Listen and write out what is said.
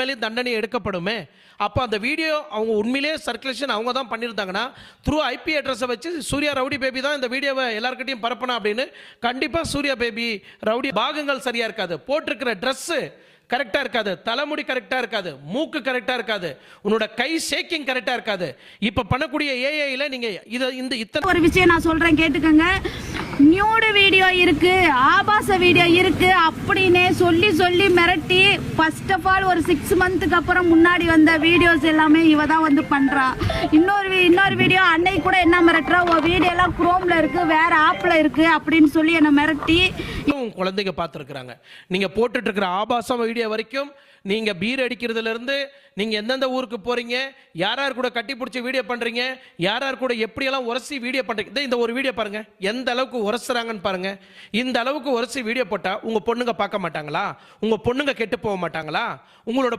மேலேயும் தண்டனை எடுக்கப்படுமே. அப்போ அந்த வீடியோ அவங்க உண்மையிலே சர்க்குலேஷன் அவங்க தான் பண்ணியிருந்தாங்கன்னா த்ரூ ஐபி அட்ரஸை வச்சு சூர்யா ரவுடி பேபி தான் இந்த வீடியோவை எல்லாருக்கிட்டையும் பரப்பணும் அப்படின்னு கண்டிப்பாக சூர்யா பேபி ரவுடி பாகங்கள் சரியாக இருக்காது. போட்டிருக்கிற ட்ரெஸ்ஸு கரெக்டாக இருக்காது. தலைமுடி கரெக்டாக இருக்காது. மூக்கு கரெக்டாக இருக்காது. உன்னோட கை ஷேக்கிங் கரெக்டாக இருக்காது. இப்போ பண்ணக்கூடிய ஏஐயில் நீங்கள் இதை இந்த இத்தனை ஒரு விஷயம் நான் சொல்றேன் கேட்டுக்கோங்க. நியூடு வீடியோ இருக்கு ஆபாச வீடியோ இருக்கு அப்படின்னே சொல்லி சொல்லி மிரட்டி ஃபர்ஸ்ட் ஆஃப் ஆல் ஒரு சிக்ஸ் மந்த்துக்கு அப்புறம் முன்னாடி வந்த வீடியோஸ் எல்லாமே இவ தான் வந்து பண்றா. இன்னொரு இன்னொரு வீடியோ அன்னைக்கு கூட என்ன மிரட்டுறா? உன் வீடியோ எல்லாம் குரோம்ல இருக்கு வேற ஆப்ல இருக்கு அப்படின்னு சொல்லி என்னை மிரட்டி. உன் குழந்தைங்க பார்த்துருக்குறாங்க. நீங்கள் போட்டுட்டு இருக்கிற ஆபாசம் வீடியோ வரைக்கும் நீங்கள் பீர் அடிக்கிறதுலேருந்து நீங்கள் எந்தெந்த ஊருக்கு போகிறீங்க யார் யார் கூட கட்டி பிடிச்சி வீடியோ பண்ணுறீங்க யார் யார் கூட எப்படியெல்லாம் உரசி வீடியோ பண்ணுறீங்க இந்த ஒரு வீடியோ பாருங்கள் எந்த அளவுக்கு உரசுறாங்கன்னு பாருங்கள் இந்த அளவுக்கு உரசி வீடியோ போட்டால் உங்கள் பொண்ணுங்க பார்க்க மாட்டாங்களா? உங்கள் பொண்ணுங்க கெட்டு போக மாட்டாங்க. மாட்டாங்களா? உங்களோட